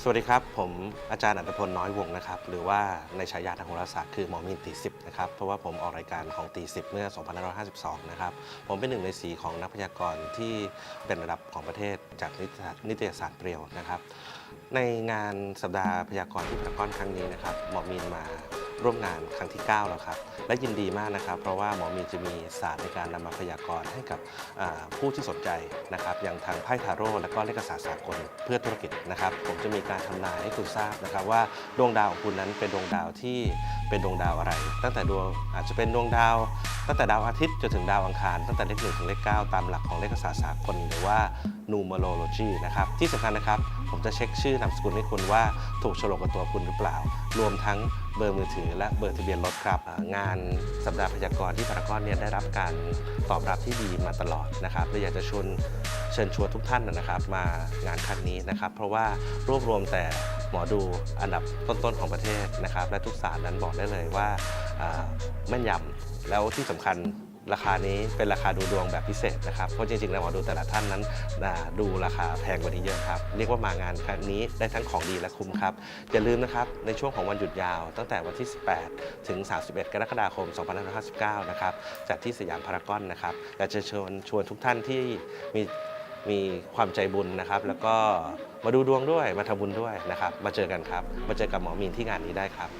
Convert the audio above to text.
สวัสดีครับ ผมอาจารย์อัตพลน้อยวงนะครับ หรือว่าในฉายาทางโหราศาสตร์คือหมอมีนตีสิบนะครับ เพราะว่าผมออกรายการของตีสิบเมื่อ 2552 นะครับ ผมเป็นหนึ่งในสีของนักพยากรณ์ที่เป็นระดับของประเทศจากนิตยนิตยสารเปรียวนะครับ ในงานสัปดาห์พยากรณ์ที่พารากอนครั้งนี้นะครับหมอมีนมา ร่วมงานครั้งที่ 9 แล้วครับ และยินดีมากนะครับ เพราะว่าหมอมีจะมีศาสตร์ในการนำมาพยากรณ์ให้กับผู้ที่สนใจนะครับอย่างทางไพ่ทาโร่และก็เลขศาสตร์สากลเพื่อธุรกิจนะครับ ผมจะมีการทำนายให้คุณทราบนะครับว่าดวงดาวของคุณนั้นเป็นดวงดาวที่ เป็นดวงดาวอะไร ตั้งแต่ดวงอาจจะเป็นดวงดาว ตั้งแต่ดาวอาทิตย์จนถึงดาวอังคาร ตั้งแต่เลขหนึ่งถึงเลขเก้าตามหลักของเลขศาสตร์สากลหรือว่า numerology นะครับ ที่สำคัญนะครับ ผมจะเช็คชื่อนามสกุลให้คุณว่าถูกฉลกกับตัวคุณหรือเปล่า รวมทั้งเบอร์มือถือและเบอร์ทะเบียนรถครับ งานสัปดาห์พยากรณ์ที่พารากอนเนี่ยได้รับการตอบรับที่ดีมาตลอดนะครับและอยากจะชวนเชิญชวนทุกท่านนะครับ มางานครั้งนี้นะครับ เพราะว่ารวบรวมแต่ หมอดูอันดับต้นๆของประเทศนะครับ และทุกศาสตร์นั้นบอกได้เลยว่าแม่นยำแล้วที่สำคัญราคานี้เป็นราคาดูดวงแบบพิเศษนะครับ เพราะจริงๆแล้วหมอดูแต่ละท่านนั้นดูราคาแพงกว่านี้เยอะครับ เรียกว่ามางานครั้งนี้ได้ทั้งของดีและคุ้มครับ อย่าลืมนะครับ ในช่วงของวันหยุดยาว ตั้งแต่วันที่ 18 ถึง 31 กรกฎาคม 2559 นะครับจัดที่สยามพารากอนนะครับอยากจะชิญชวนทุกท่านที่มี มีความใจบุญนะครับ แล้วก็มาดูดวงด้วยมาทำบุญด้วยนะครับ มาเจอกันครับ มาเจอกับหมอมีนที่งานนี้ได้ครับ